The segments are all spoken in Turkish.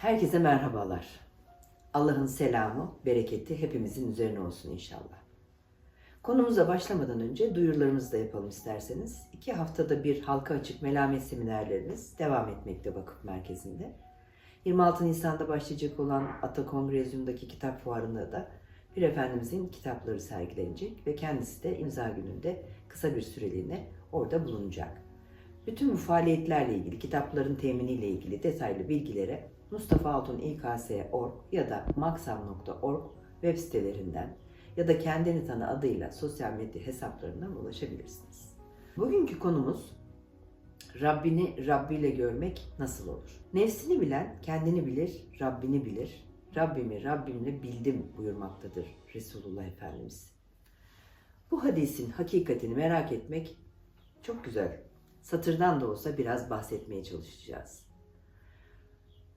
Herkese merhabalar. Allah'ın selamı, bereketi hepimizin üzerine olsun inşallah. Konumuza başlamadan önce duyurularımızı da yapalım isterseniz. İki haftada bir halka açık melamet seminerlerimiz devam etmekte vakıf merkezinde. 26 Nisan'da başlayacak olan Ata Kongrezyum'daki kitap fuarında da bir Efendimizin kitapları sergilenecek ve kendisi de imza gününde kısa bir süreliğine orada bulunacak. Bütün bu faaliyetlerle ilgili, kitapların teminiyle ilgili detaylı bilgilere Mustafa Altun İKS.org ya da maksam.org web sitelerinden ya da kendini tanı adıyla sosyal medya hesaplarından ulaşabilirsiniz. Bugünkü konumuz Rabbini Rabbiyle görmek nasıl olur? Nefsini bilen kendini bilir, Rabbini bilir. Rabbimi Rabbimle bildim buyurmaktadır Resulullah Efendimiz. Bu hadisin hakikatini merak etmek çok güzel. Satırdan da olsa biraz bahsetmeye çalışacağız.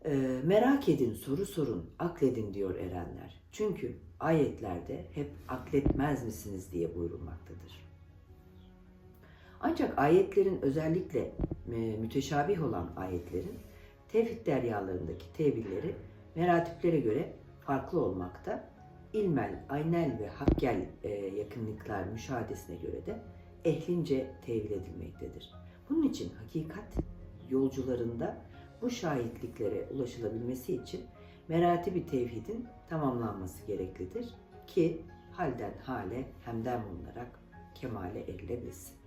Ee, merak edin, soru sorun, akledin diyor erenler. Çünkü ayetlerde hep akletmez misiniz diye buyurulmaktadır. Ancak ayetlerin özellikle e, müteşabih olan ayetlerin tevhid deryalarındaki tevilleri meratiplere göre farklı olmakta. İlmel, aynel ve hakkel e, yakınlıklar müşahadesine göre de ehlince tevil edilmektedir. Bunun için hakikat yolcularında bu şahitliklere ulaşılabilmesi için meratibi tevhidin tamamlanması gereklidir ki halden hale hemden bulunarak kemale erilebilsin.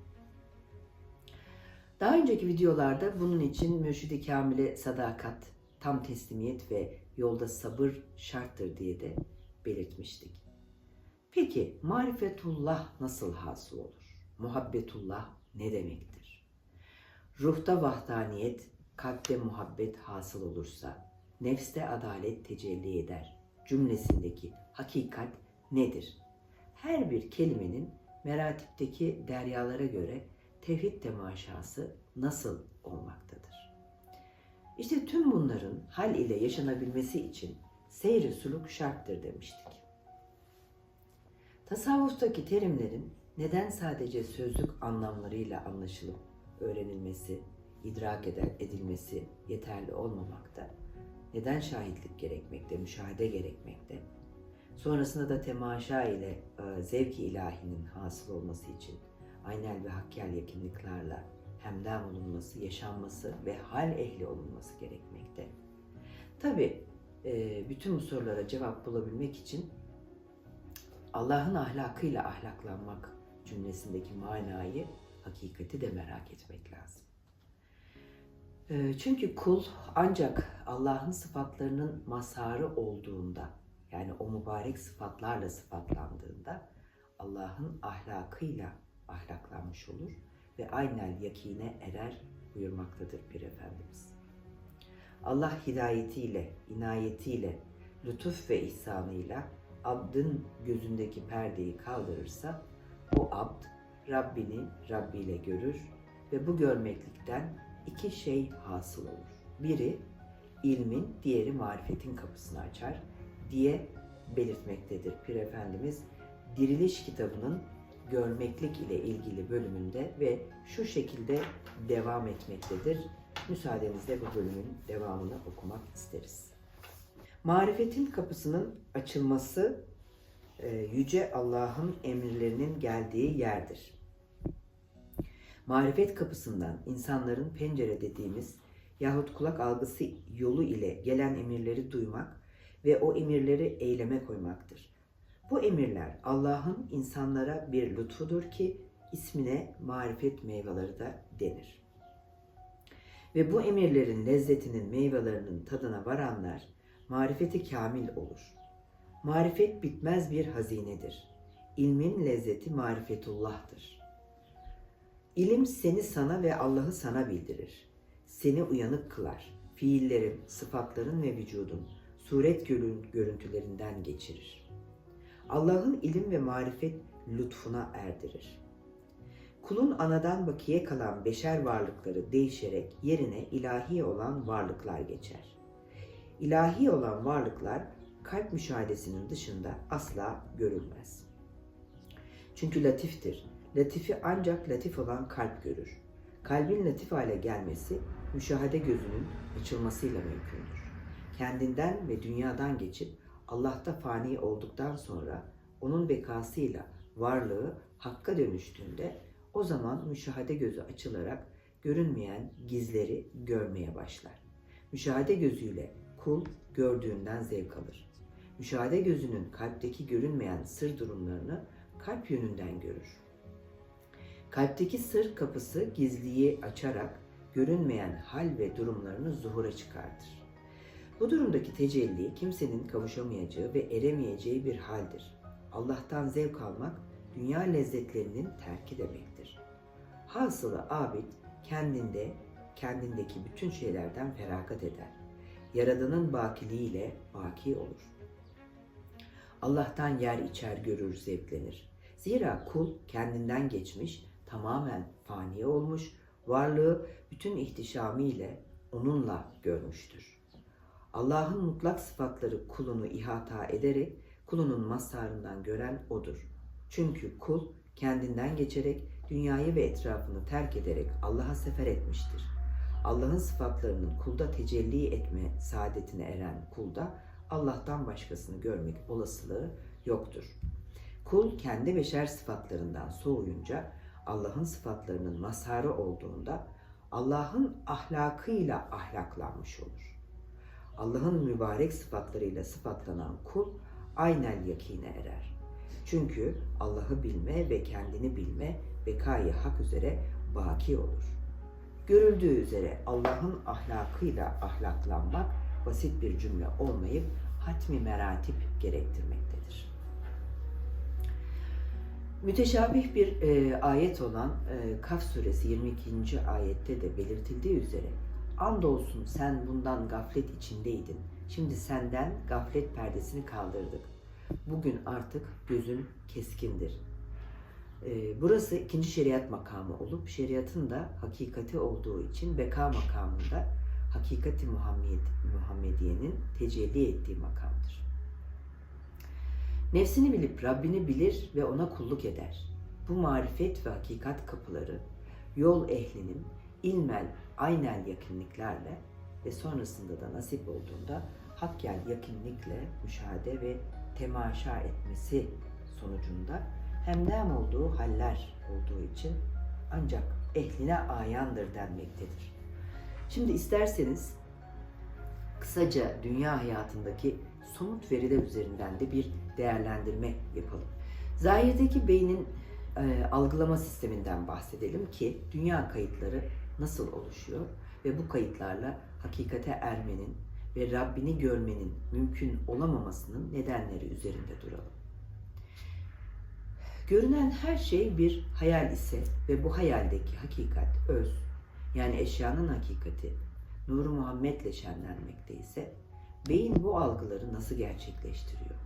Daha önceki videolarda bunun için mürşidi kamile sadakat, tam teslimiyet ve yolda sabır şarttır diye de belirtmiştik. Peki marifetullah nasıl hasıl olur? Muhabbetullah ne demektir? Ruhta vahdaniyet, kalpte muhabbet hasıl olursa, nefste adalet tecelli eder. Cümlesindeki hakikat nedir? Her bir kelimenin meratipteki deryalara göre tevhid temaşası nasıl olmaktadır? İşte tüm bunların hal ile yaşanabilmesi için seyri suluk şarttır demiştik. Tasavvuftaki terimlerin neden sadece sözlük anlamlarıyla anlaşılıp öğrenilmesi, idrak edilmesi yeterli olmamakta, neden şahitlik gerekmekte, müşahede gerekmekte, sonrasında da temaşa ile e, zevk-i ilahinin hasıl olması için aynel ve hakkel yakınlıklarla hemden olunması, yaşanması ve hal ehli olunması gerekmekte. Tabi bütün bu sorulara cevap bulabilmek için Allah'ın ahlakıyla ahlaklanmak cümlesindeki manayı, hakikati de merak etmek lazım. Çünkü kul ancak Allah'ın sıfatlarının mazharı olduğunda, yani o mübarek sıfatlarla sıfatlandığında Allah'ın ahlakıyla ahlaklanmış olur ve aynel yakine erer buyurmaktadır bir Efendimiz. Allah hidayetiyle, inayetiyle, lütuf ve ihsanıyla abdın gözündeki perdeyi kaldırırsa o abd Rabbini Rabbi ile görür ve bu görmeklikten iki şey hasıl olur. Biri ilmin, diğeri marifetin kapısını açar diye belirtmektedir Pir Efendimiz Diriliş kitabının görmeklik ile ilgili bölümünde ve şu şekilde devam etmektedir. Müsaadenizle bu bölümün devamını okumak isteriz. Marifetin kapısının açılması e, yüce Allah'ın emirlerinin geldiği yerdir. Marifet kapısından insanların pencere dediğimiz yahut kulak algısı yolu ile gelen emirleri duymak ve o emirleri eyleme koymaktır. Bu emirler Allah'ın insanlara bir lütfudur ki ismine marifet meyveleri de denir. Ve bu emirlerin lezzetinin meyvelerinin tadına varanlar marifeti kamil olur. Marifet bitmez bir hazinedir. İlmin lezzeti marifetullah'tır. İlim seni sana ve Allah'ı sana bildirir. Seni uyanık kılar. Fiillerin, sıfatların ve vücudun suret görüntülerinden geçirir. Allah'ın ilim ve marifet lütfuna erdirir. Kulun anadan bakiye kalan beşer varlıkları değişerek yerine ilahi olan varlıklar geçer. İlahi olan varlıklar kalp müşahedesinin dışında asla görülmez. Çünkü latiftir. Latifi ancak latif olan kalp görür. Kalbin latif hale gelmesi müşahede gözünün açılmasıyla mümkündür. kendinden ve dünyadan geçip Allah'ta fani olduktan sonra onun bekasıyla varlığı hakka dönüştüğünde o zaman müşahede gözü açılarak görünmeyen gizleri görmeye başlar. Müşahede gözüyle kul gördüğünden zevk alır. Müşahede gözünün kalpteki görünmeyen sır durumlarını kalp yönünden görür. Kalpteki sır kapısı gizliyi açarak görünmeyen hal ve durumlarını zuhura çıkartır. Bu durumdaki tecelli kimsenin kavuşamayacağı ve eremeyeceği bir haldir. Allah'tan zevk almak dünya lezzetlerinin terki demektir. Hasılı abid kendinde, kendindeki bütün şeylerden feragat eder. Yaradanın bakiliğiyle baki olur. Allah'tan yer içer görür zevklenir. Zira kul kendinden geçmiş, tamamen fani olmuş, varlığı bütün ihtişamiyle onunla görmüştür. Allah'ın mutlak sıfatları kulunu ihata ederek kulunun mazharından gören odur. Çünkü kul kendinden geçerek dünyayı ve etrafını terk ederek Allah'a sefer etmiştir. Allah'ın sıfatlarının kulda tecelli etme saadetine eren kulda Allah'tan başkasını görmek olasılığı yoktur. Kul kendi beşer sıfatlarından soğuyunca Allah'ın sıfatlarının mazharı olduğunda Allah'ın ahlakıyla ahlaklanmış olur. Allah'ın mübarek sıfatlarıyla sıfatlanan kul aynel yakine erer. Çünkü Allah'ı bilme ve kendini bilme bekayı hak üzere baki olur. Görüldüğü üzere Allah'ın ahlakıyla ahlaklanmak basit bir cümle olmayıp hatmi meratip gerektirmektedir. Müteşabih bir e, ayet olan e, Kaf suresi 22. ayette de belirtildiği üzere Andolsun sen bundan gaflet içindeydin. Şimdi senden gaflet perdesini kaldırdık. Bugün artık gözün keskindir. Ee, burası ikinci şeriat makamı olup şeriatın da hakikati olduğu için beka makamında hakikati Muhammed, Muhammediye'nin tecelli ettiği makamdır. Nefsini bilip Rabbini bilir ve ona kulluk eder. Bu marifet ve hakikat kapıları yol ehlinin ilmel aynel yakınlıklarla ve sonrasında da nasip olduğunda hakkel yakınlıkla müşahede ve temaşa etmesi sonucunda hem nem olduğu haller olduğu için ancak ehline ayandır denmektedir. Şimdi isterseniz kısaca dünya hayatındaki somut veriler üzerinden de bir değerlendirme yapalım. Zahirdeki beynin e, algılama sisteminden bahsedelim ki dünya kayıtları nasıl oluşuyor ve bu kayıtlarla hakikate ermenin ve Rabbini görmenin mümkün olamamasının nedenleri üzerinde duralım. Görünen her şey bir hayal ise ve bu hayaldeki hakikat öz, yani eşyanın hakikati, Nuru Muhammed'le şenlenmekte ise beyin bu algıları nasıl gerçekleştiriyor?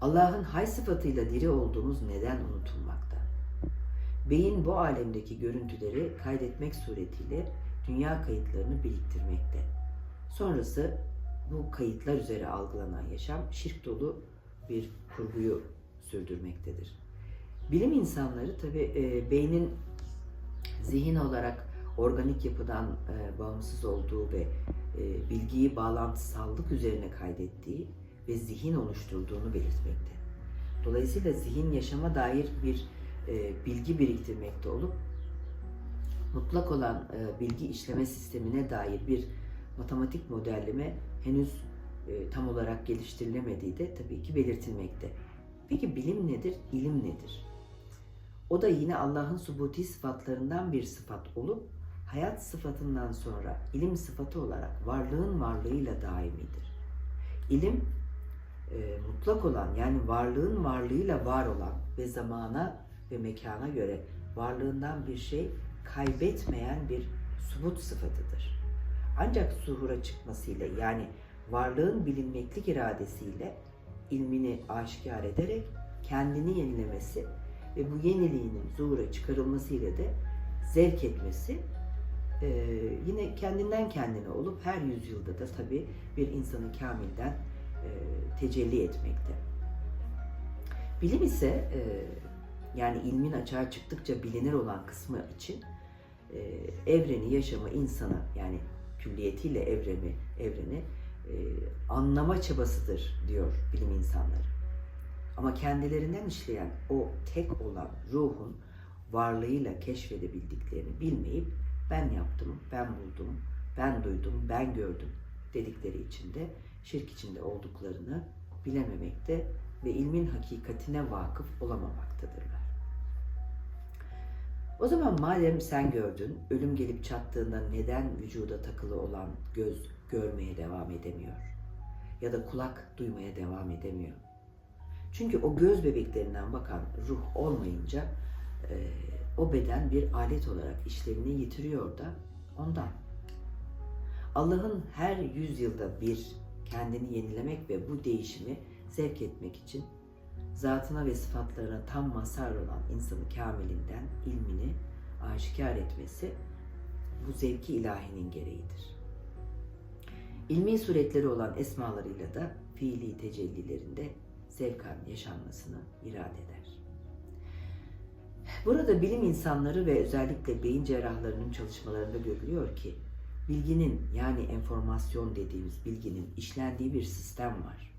Allah'ın hay sıfatıyla diri olduğumuz neden unutulmakta? Beyin bu alemdeki görüntüleri kaydetmek suretiyle dünya kayıtlarını biriktirmekte. Sonrası bu kayıtlar üzere algılanan yaşam şirk dolu bir kurguyu sürdürmektedir. Bilim insanları tabi e, beynin zihin olarak organik yapıdan e, bağımsız olduğu ve e, bilgiyi bağlantısallık üzerine kaydettiği ve zihin oluşturduğunu belirtmekte. Dolayısıyla zihin yaşama dair bir e, bilgi biriktirmekte olup mutlak olan e, bilgi işleme sistemine dair bir matematik modelleme henüz e, tam olarak geliştirilemediği de tabii ki belirtilmekte. Peki bilim nedir? İlim nedir? O da yine Allah'ın subuti sıfatlarından bir sıfat olup hayat sıfatından sonra ilim sıfatı olarak varlığın varlığıyla daimidir. İlim e, mutlak olan yani varlığın varlığıyla var olan ve zamana ve mekana göre varlığından bir şey kaybetmeyen bir subut sıfatıdır. Ancak zuhura çıkmasıyla yani varlığın bilinmeklik iradesiyle ilmini aşikar ederek kendini yenilemesi ve bu yeniliğinin zuhura çıkarılmasıyla da zevk etmesi e, yine kendinden kendine olup her yüzyılda da tabi bir insanı kamilden e, tecelli etmekte. Bilim ise e, yani ilmin açığa çıktıkça bilinir olan kısmı için e, evreni, yaşamı, insana yani külliyetiyle evreni, evreni e, anlama çabasıdır diyor bilim insanları. Ama kendilerinden işleyen o tek olan ruhun varlığıyla keşfedebildiklerini bilmeyip ben yaptım, ben buldum, ben duydum, ben gördüm dedikleri için de şirk içinde olduklarını bilememekte ve ilmin hakikatine vakıf olamamaktadırlar. O zaman madem sen gördün, ölüm gelip çattığında neden vücuda takılı olan göz görmeye devam edemiyor? Ya da kulak duymaya devam edemiyor? Çünkü o göz bebeklerinden bakan ruh olmayınca e, o beden bir alet olarak işlevini yitiriyor da ondan. Allah'ın her yüzyılda bir kendini yenilemek ve bu değişimi zevk etmek için zatına ve sıfatlarına tam mazhar olan insanı kamilinden ilmini aşikar etmesi bu zevki ilahinin gereğidir. İlmi suretleri olan esmalarıyla da fiili tecellilerinde zevkan yaşanmasını irade eder. Burada bilim insanları ve özellikle beyin cerrahlarının çalışmalarında görülüyor ki bilginin yani enformasyon dediğimiz bilginin işlendiği bir sistem var.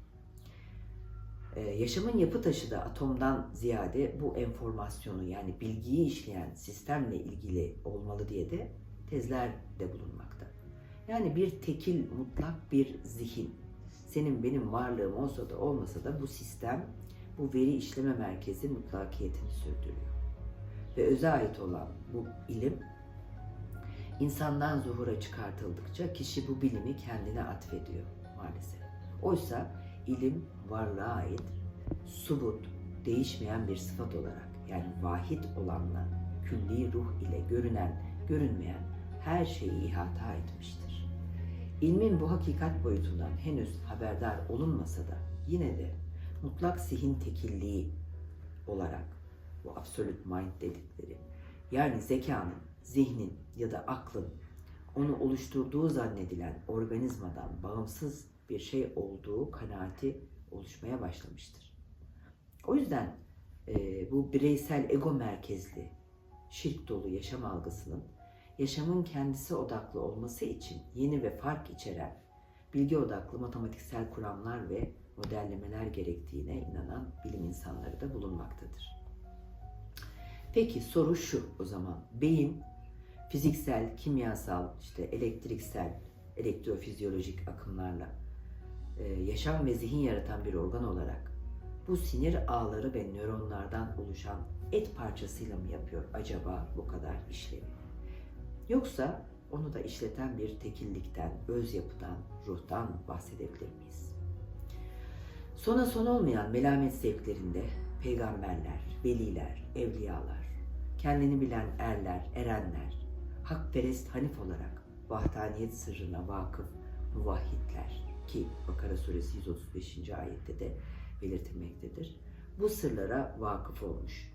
Ee, yaşamın yapı taşı da atomdan ziyade bu enformasyonu yani bilgiyi işleyen sistemle ilgili olmalı diye de tezler de bulunmakta. Yani bir tekil mutlak bir zihin. Senin benim varlığım olsa da olmasa da bu sistem, bu veri işleme merkezi mutlakiyetini sürdürüyor. Ve öze ait olan bu ilim insandan zuhura çıkartıldıkça kişi bu bilimi kendine atfediyor maalesef. Oysa ilim varlığa ait subut, değişmeyen bir sıfat olarak yani vahid olanla külli ruh ile görünen, görünmeyen her şeyi ihata etmiştir. İlmin bu hakikat boyutundan henüz haberdar olunmasa da yine de mutlak zihin tekilliği olarak bu absolute mind dedikleri yani zekanın, zihnin ya da aklın onu oluşturduğu zannedilen organizmadan bağımsız bir şey olduğu kanaati oluşmaya başlamıştır. O yüzden e, bu bireysel ego merkezli şirk dolu yaşam algısının yaşamın kendisi odaklı olması için yeni ve fark içeren bilgi odaklı matematiksel kuramlar ve modellemeler gerektiğine inanan bilim insanları da bulunmaktadır. Peki soru şu o zaman. Beyin fiziksel, kimyasal, işte elektriksel, elektrofizyolojik akımlarla e, yaşam ve zihin yaratan bir organ olarak bu sinir ağları ve nöronlardan oluşan et parçasıyla mı yapıyor acaba bu kadar işlevi? Yoksa onu da işleten bir tekillikten, öz yapıdan, ruhtan bahsedebilir miyiz? Sona son olmayan melamet zevklerinde peygamberler, veliler, evliyalar, kendini bilen erler, erenler, hakperest hanif olarak vahdaniyet sırrına vakıf muvahhidler ki Bakara suresi 135. ayette de belirtilmektedir. Bu sırlara vakıf olmuş.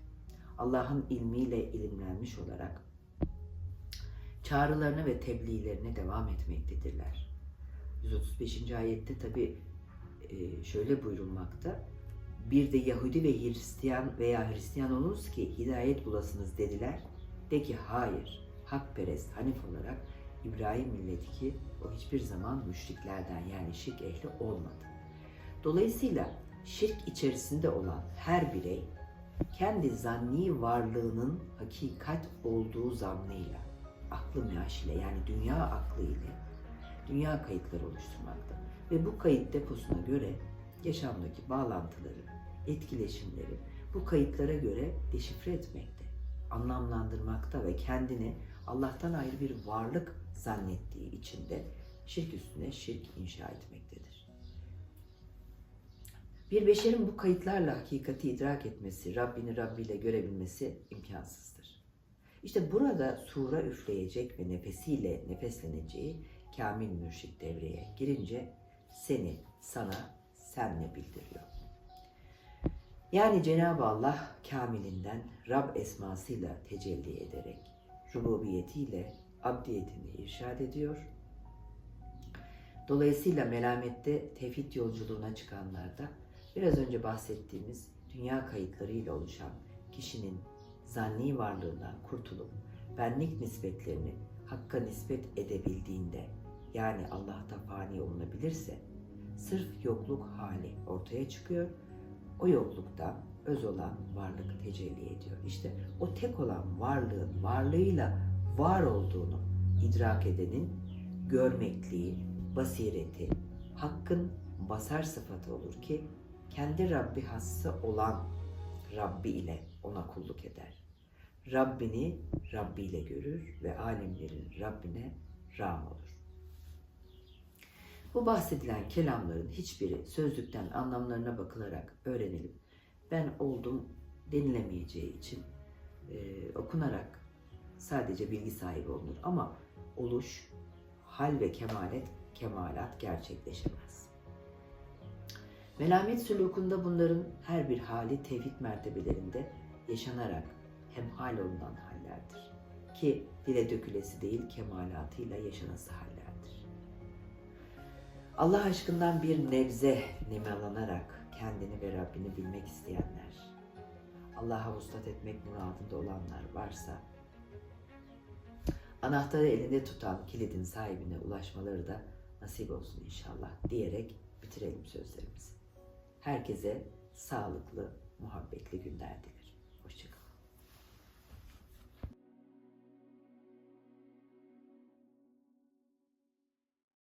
Allah'ın ilmiyle ilimlenmiş olarak çağrılarına ve tebliğlerine devam etmektedirler. 135. ayette tabi şöyle buyurulmakta. Bir de Yahudi ve Hristiyan veya Hristiyan olunuz ki hidayet bulasınız dediler. De ki hayır, hakperest, hanif olarak İbrahim milleti ki o hiçbir zaman müşriklerden yani şirk ehli olmadı. Dolayısıyla şirk içerisinde olan her birey kendi zanni varlığının hakikat olduğu zannıyla, aklı meaş ile yani dünya aklı ile dünya kayıtları oluşturmakta. Ve bu kayıt deposuna göre yaşamdaki bağlantıları, etkileşimleri bu kayıtlara göre deşifre etmekte, anlamlandırmakta ve kendini Allah'tan ayrı bir varlık zannettiği için de şirk üstüne şirk inşa etmektedir. Bir beşerin bu kayıtlarla hakikati idrak etmesi, Rabbini Rabbiyle görebilmesi imkansızdır. İşte burada sura üfleyecek ve nefesiyle nefesleneceği kamil mürşit devreye girince seni sana senle bildiriyor. Yani Cenab-ı Allah kamilinden Rab esmasıyla tecelli ederek rububiyetiyle abdiyetini irşad ediyor. Dolayısıyla melamette tevhid yolculuğuna çıkanlarda biraz önce bahsettiğimiz dünya kayıtlarıyla oluşan kişinin zanni varlığından kurtulup benlik nispetlerini hakka nispet edebildiğinde yani Allah'ta fani olunabilirse sırf yokluk hali ortaya çıkıyor. O yoklukta öz olan varlık tecelli ediyor. İşte o tek olan varlığın varlığıyla var olduğunu idrak edenin görmekliği, basireti, hakkın basar sıfatı olur ki kendi Rabbi hassa olan Rabbi ile ona kulluk eder. Rabbini Rabbi ile görür ve alemlerin Rabbine ram olur. Bu bahsedilen kelamların hiçbiri sözlükten anlamlarına bakılarak öğrenilip ben oldum denilemeyeceği için e, okunarak sadece bilgi sahibi olunur. Ama oluş, hal ve kemalet, kemalat gerçekleşemez. Melamet sülukunda bunların her bir hali tevhid mertebelerinde yaşanarak hemhal olunan hallerdir. Ki dile dökülesi değil kemalatıyla yaşanası hallerdir. Allah aşkından bir nebze nemalanarak kendini ve Rabbini bilmek isteyenler, Allah'a vuslat etmek muradında olanlar varsa, anahtarı elinde tutan kilidin sahibine ulaşmaları da nasip olsun inşallah diyerek bitirelim sözlerimizi. Herkese sağlıklı, muhabbetli günler dilerim.